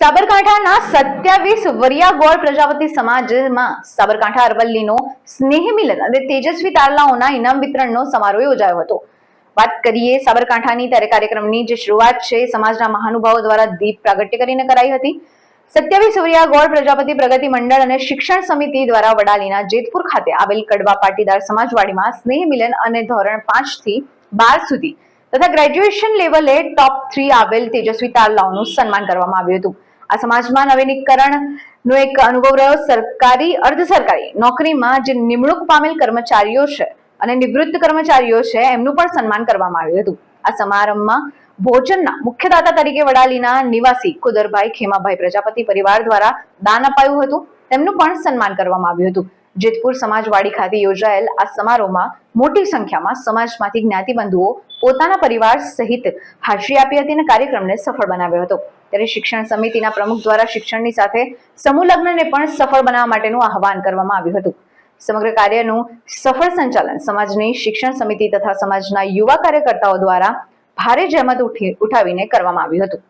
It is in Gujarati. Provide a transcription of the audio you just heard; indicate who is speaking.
Speaker 1: સાબરકાંઠાના સત્યાવીસ વરિયા ગોળ પ્રજાપતિ સમાજમાં સાબરકાંઠા અરવલ્લીનો સ્નેહ મિલન અને તેજસ્વી તારલાઓના ઇનામ વિતરણનો સમારોહ યોજાયો હતો. વાત કરીએ સાબરકાંઠાની, ત્યારે કાર્યક્રમની જે શરૂઆત છે, સમાજના મહાનુભાવો દ્વારા દીપ પ્રાગટ્ય કરીને કરાઈ હતી. સત્યાવીસ વરિયા ગોળ પ્રજાપતિ પ્રગતિ મંડળ અને શિક્ષણ સમિતિ દ્વારા વડાલીના જેતપુર ખાતે આવેલ કડવા પાટીદાર સમાજવાડીમાં સ્નેહ મિલન અને ધોરણ પાંચથી બાર સુધી તથા ગ્રેજ્યુએશન લેવલે ટોપ થ્રી આવેલ તેજસ્વી તારલાઓનું સન્માન કરવામાં આવ્યું હતું. આ સમાજમાં નવીનીકરણ નો એક અનુભવ રહ્યો. સરકારી અર્ધ સરકારી નોકરીમાં જે નિમણૂક પામેલ કર્મચારીઓ છે અને નિવૃત્ત કર્મચારીઓ છે, એમનું પણ સન્માન કરવામાં આવ્યું હતું. આ સમારંભમાં ભોજનના મુખ્યદાતા તરીકે વડાલીના નિવાસી કુદરભાઈ ખેમાભાઈ પ્રજાપતિ પરિવાર દ્વારા દાન અપાયું હતું. તેમનું પણ સન્માન કરવામાં આવ્યું હતું. જેતપુર સમાજવાડી ખાતે યોજાયેલ આ સમારોહમાં મોટી સંખ્યામાં સમાજમાંથી જ્ઞાતિબંધુઓ પોતાના પરિવાર સહિત હાજરી આપી હતી અને કાર્યક્રમને સફળ બનાવ્યો હતો. ત્યારે શિક્ષણ સમિતિના પ્રમુખ દ્વારા શિક્ષણની સાથે સમૂહ લગ્નને પણ સફળ બનાવવા માટેનું આહવાન કરવામાં આવ્યું હતું. સમગ્ર કાર્યનું સફળ સંચાલન સમાજની શિક્ષણ સમિતિ તથા સમાજના યુવા કાર્યકર્તાઓ દ્વારા ભારે જહેમત ઉઠી, ઉઠાવીને કરવામાં આવ્યું હતું.